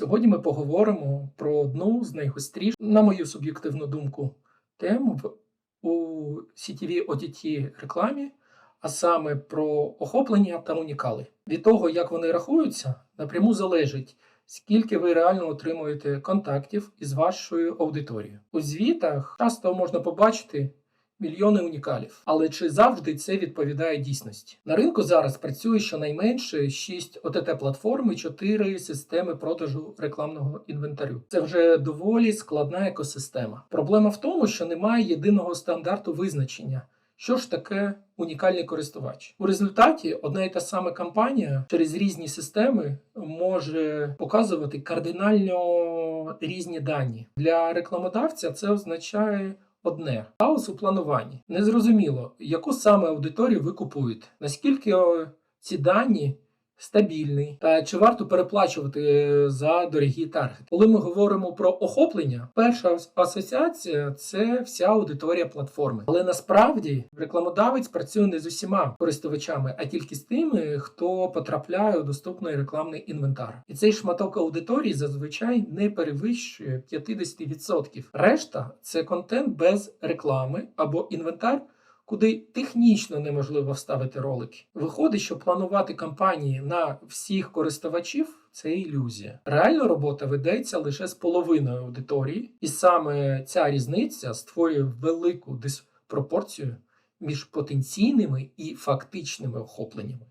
Сьогодні ми поговоримо про одну з найгостріших, на мою суб'єктивну думку, тем у сітєвій OTT рекламі, а саме про охоплення та унікали. Від того, як вони рахуються, напряму залежить, скільки ви реально отримуєте контактів із вашою аудиторією. У звітах часто можна побачити мільйони унікалів, але чи завжди це відповідає дійсності? На ринку зараз працює щонайменше 6 ОТТ-платформ і 4 системи продажу рекламного інвентарю. Це вже доволі складна екосистема. Проблема в тому, що немає єдиного стандарту визначення. Що ж таке унікальний користувач? У результаті одна і та сама компанія через різні системи може показувати кардинально різні дані. Для рекламодавця це означає одне хаос у плануванні. Незрозуміло, яку саме аудиторію ви купуєте, наскільки ці дані стабільні, та чи варто переплачувати е, за дорогі таргети. Коли ми говоримо про охоплення, перша асоціація це вся аудиторія платформи. Але насправді рекламодавець працює не з усіма користувачами, а тільки з тими, хто потрапляє у доступний рекламний інвентар. І цей шматок аудиторії зазвичай не перевищує 50%. Решта це контент без реклами або інвентар куди технічно неможливо вставити ролики. Виходить, що планувати кампанії на всіх користувачів це ілюзія. Реальна робота ведеться лише з половиною аудиторії, і саме ця різниця створює велику диспропорцію між потенційними і фактичними охопленнями.